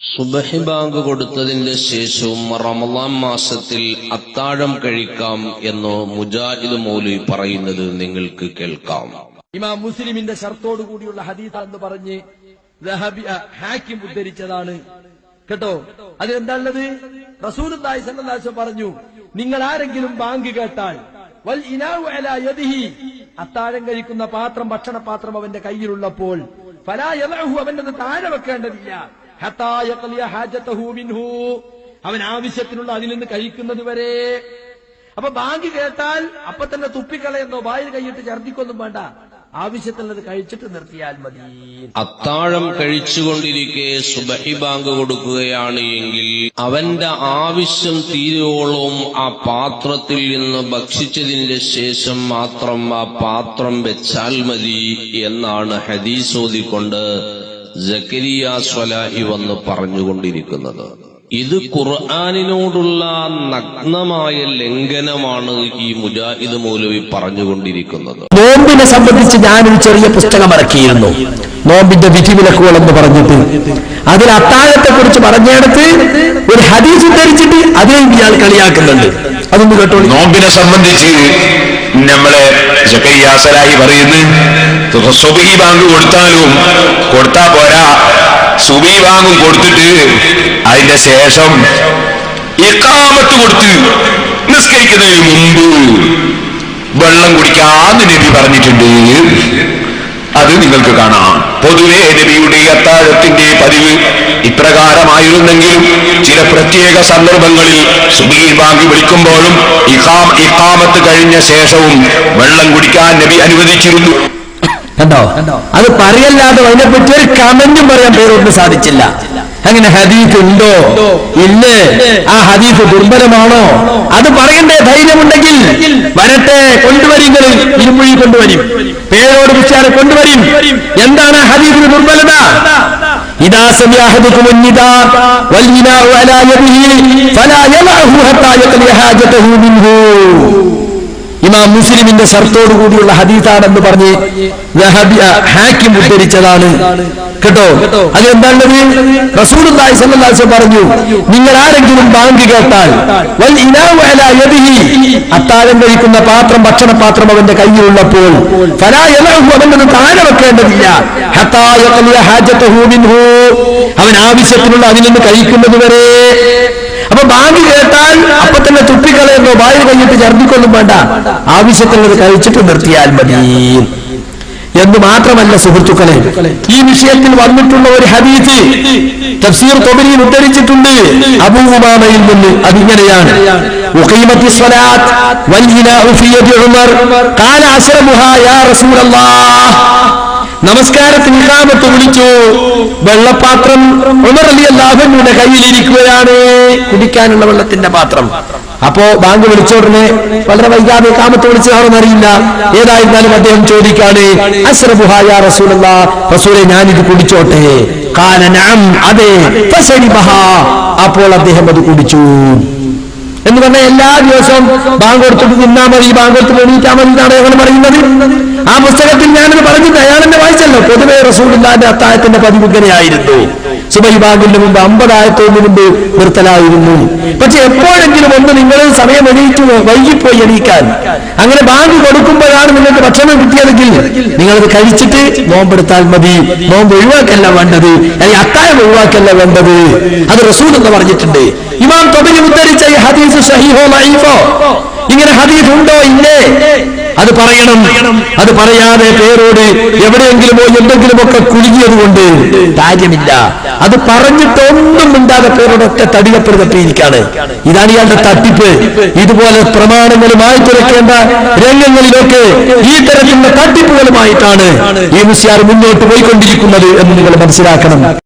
സുബഹി ബാങ്ക് കൊടുത്തതിന്റെ ശേഷവും റമദാൻ മാസത്തിൽ അത്താഴം കഴിക്കാം എന്ന് മുജാഹിദ് മൗലി പറയുന്നത് നിങ്ങൾക്ക് കേൾക്കാം. ഇമാം മുസ്ലിമിന്റെ ഷർത്തോടു കൂടിയുള്ള ഹദീസ് എന്ന് പറഞ്ഞ് ഹാക്കിം ഉദ്ധരിച്ചതാണ്. കേട്ടോ? അതിലെന്താണുള്ളത്? റസൂൽ പറഞ്ഞു നിങ്ങൾ ആരെങ്കിലും ബാങ്ക് കേട്ടാൽ വൽ അത്താഴം കഴിക്കുന്ന പാത്രം ഭക്ഷണപാത്രം അവന്റെ കയ്യിലുള്ളപ്പോൾ ഫലാ അവന്റെ താഴെ വെക്കേണ്ടതില്ല. അവൻ ആവശ്യത്തിനുള്ള അതിൽ നിന്ന് കഴിക്കുന്നത് വരെ. അപ്പൊ ബാങ്ക് കേട്ടാൽ അപ്പൊ തന്നെ തുപ്പിക്കളയെന്നോ വായിൽ കൈയിട്ട് ഛർദിക്കൊന്നും വേണ്ട. ആവശ്യത്തിനുള്ളത് കഴിച്ചിട്ട് നിർത്തിയാൽ മതി. അത്താഴം കഴിച്ചുകൊണ്ടിരിക്കെ സുബഹി ബാങ്ക് കൊടുക്കുകയാണ് എങ്കിൽ അവന്റെ ആവശ്യം തീരുവോളം ആ പാത്രത്തിൽ നിന്ന് ഭക്ഷിച്ചതിന്റെ ശേഷം മാത്രം ആ പാത്രം വെച്ചാൽ മതി എന്നാണ് ഹദീസ് ഓതിക്കൊണ്ട് ജക്കരിയ സ്വലാഹി വന്ന് പറഞ്ഞുകൊണ്ടിരിക്കുന്നത്. ഇത് ഖുർആാനിനോടുള്ള നഗ്നമായ ലംഘനമാണ് ഈ മുജാഹിദ് മൗലവി പറഞ്ഞുകൊണ്ടിരിക്കുന്നത്. നോമ്പിനെ സംബന്ധിച്ച് ഞാനൊരു ചെറിയ പുസ്തകം ഇറക്കിയിരുന്നു. നോമ്പിന്റെ വിധിവിലക്കുകൾ എന്ന് പറഞ്ഞിട്ട്. അതിൽ അത്താഴത്തെ കുറിച്ച് പറഞ്ഞെടുത്ത് ഒരു ഹദീസ് ഉദ്ധരിച്ചിട്ട് അതിനെയും ഇയാൾ കളിയാക്കുന്നുണ്ട്. അതൊന്ന് കേട്ടോ നോമ്പിനെ സംബന്ധിച്ച് നമ്മളെ പറയുന്നു സുബി ബാങ്ക് കൊടുത്താലും കൊടുത്താ പോരാ. സുബി ബാങ്കും കൊടുത്തിട്ട് അതിന്റെ ശേഷം ഇക്കാമത്ത് കൊടുത്ത് നിസ്കരിക്കുന്നതിന് മുമ്പ് വെള്ളം കുടിക്കാന്ന് നബി പറഞ്ഞിട്ടുണ്ട്. അത് നിങ്ങൾക്ക് കാണാം. പൊതുവെ നബിയുടെ അത്താഴത്തിന്റെ പതിവ് ഇപ്രകാരമായിരുന്നെങ്കിലും ചില പ്രത്യേക സന്ദർഭങ്ങളിൽ സുബീ ബാങ്ക് വിളിക്കുമ്പോഴും ഇഖാം ഇഖാമത്ത് കഴിഞ്ഞ ശേഷവും വെള്ളം കുടിക്കാൻ നബി അനുവദിച്ചിരുന്നു. കണ്ടോ? അത് പറയല്ലാതെ അതിനെപ്പറ്റി ഒരു കമന്റും പറയാൻ പേരൊന്നും സാധിച്ചില്ല. അങ്ങനെ ഹദീഫ് ഉണ്ടോ? ഇല്ലേ? ആ ഹദീഫ് ദുർബലമാണോ? അത് പറയണ്ടേ ധൈര്യമുണ്ടെങ്കിൽ വരട്ടെ കൊണ്ടുവരിങ്ങൾ ഇരുമ്പുഴി കൊണ്ടുവരും പേരോട് വിളിച്ചാൽ കൊണ്ടുവരും എന്താണ് ഹദീഫിന് ദുർബലത? ഇതാ സമയാഹദുക്കും ഇമാം മുസ്ലിമിന്റെ ഷർത്തോടു കൂടിയുള്ള ഹദീസാണെന്ന് പറഞ്ഞ് ഹാക്കിം ഉദ്ധരിച്ചതാണ്. കേട്ടോ? അതെന്താണത് റസൂലുള്ളാഹി സ്വല്ലല്ലാഹു അലൈഹി പറഞ്ഞു നിങ്ങൾ ആരെങ്കിലും ബാങ്ക് കേട്ടാൽ വൽ ഇനാഉ അലാ യദിഹി അത്താഴം കഴിക്കുന്ന പാത്രം ഭക്ഷണ പാത്രം അവന്റെ കയ്യിലുള്ളപ്പോൾ ഫലാ യലഹു അവനത് താഴെ വെക്കേണ്ടതില്ല. ഹത്താ ഹാജതഹു മിൻഹു അവൻ ആവശ്യത്തിനുള്ള അതിൽ നിന്ന് കഴിക്കുന്നത് വരെ ബാങ്ക് കേട്ടാൽ അപ്പൊ തന്നെ തുപ്പിക്കളയുന്നു. വായു കഴിഞ്ഞിട്ട് ഛർദിക്കൊന്നും വേണ്ട. ആവശ്യത്തിനുള്ളത് കഴിച്ചിട്ട് നിർത്തിയാൽ മതി. എന്ന് മാത്രമല്ല സുഹൃത്തുക്കളെ ഈ വിഷയത്തിൽ വന്നിട്ടുള്ള ഒരു ഹദീസ് തഫ്സീർ തൊബരിയിൽ ഉദ്ധരിച്ചിട്ടുണ്ട്. അബൂമാമയിൽ നിന്ന് അതിങ്ങനെയാണ്. അസ്റമുഹാ യാ റസൂലല്ലാഹ്. നമസ്കാരത്തിന് ഇഖാമത്ത് വിളിച്ചു. വെള്ളപാത്രം ഉമർ അലി കയ്യിലിരിക്കുകയാണ്. കുടിക്കാനുള്ള വെള്ളത്തിന്റെ പാത്രം. അപ്പോ ബാങ്ക് വിളിച്ചോടനെ വളരെ വൈകാതെ കാമത്ത് വിളിച്ചതാണെന്ന് അറിയില്ല. ഏതായിരുന്നാലും അദ്ദേഹം ചോദിക്കാണ് അസ്രബുഹായ റസൂലല്ല റസൂലെ ഞാനിത് കുടിച്ചോട്ടെ. കാലനാം അതെ. അപ്പോൾ അദ്ദേഹം അത് കുടിച്ചു. എന്ന് പറഞ്ഞാൽ എല്ലാ ദിവസവും ബാങ്ക് കൊടുത്തിട്ട് നിന്നാ മതി ബാങ്ക് കൊടുത്തിട്ട് എണീറ്റാ മതി എന്നാണ് ഞങ്ങൾ പറയുന്നത്. ആ പുസ്തകത്തിൽ ഞാനത് പറഞ്ഞു പൊതുവെ റസൂലിന്റെ അത്താഴത്തിന്റെ പതിവ് ഇങ്ങനെയായിരുന്നു. സുബൈ ബാങ്കിന് മുമ്പ് അമ്പതായത്തിന് മുമ്പ് നിർത്തലായിരുന്നു. പക്ഷെ എപ്പോഴെങ്കിലും ഒന്ന് നിങ്ങൾ സമയം എണീറ്റ് വൈകിപ്പോയി എണീക്കാൻ. അങ്ങനെ ബാങ്ക് കൊടുക്കുമ്പോഴാണ് നിങ്ങൾക്ക് ഭക്ഷണം കിട്ടിയതെങ്കിൽ നിങ്ങളത് കഴിച്ചിട്ട് നോമ്പെടുത്താൽ മതി. നോമ്പ് ഒഴിവാക്കല്ല വേണ്ടത്. അല്ലെങ്കിൽ അത്താഴം ഒഴിവാക്കല്ല വേണ്ടത്. അത് റസൂൽ എന്ന് പറഞ്ഞിട്ടുണ്ട്. ഇമാം തൊബിനി ഉദ്ധരിച്ച ഈ ഹദീസ് ഇങ്ങനെ ഹദീഫ് ഉണ്ടോ? ഇല്ലേ? അത് പറയണം. അത് പറയാതെ പേരോട് എവിടെയെങ്കിലും പോയി എന്തെങ്കിലുമൊക്കെ കുലുങ്ങിയത് കൊണ്ട് കാര്യമില്ല. അത് പറഞ്ഞിട്ടൊന്നും മിണ്ടാതെ പേരോടൊക്കെ തടികപ്പെട്ട് തട്ടിയിരിക്കാണ് ഇതാണ് ഇയാളുടെ തട്ടിപ്പ്. ഇതുപോലെ പ്രമാണങ്ങളുമായി തുറക്കേണ്ട രംഗങ്ങളിലൊക്കെ ഈ തരത്തിലുള്ള തട്ടിപ്പുകളുമായിട്ടാണ് ഈ മുസ്യാർ മുന്നോട്ട് പോയിക്കൊണ്ടിരിക്കുന്നത് എന്ന് നിങ്ങൾ മനസ്സിലാക്കണം.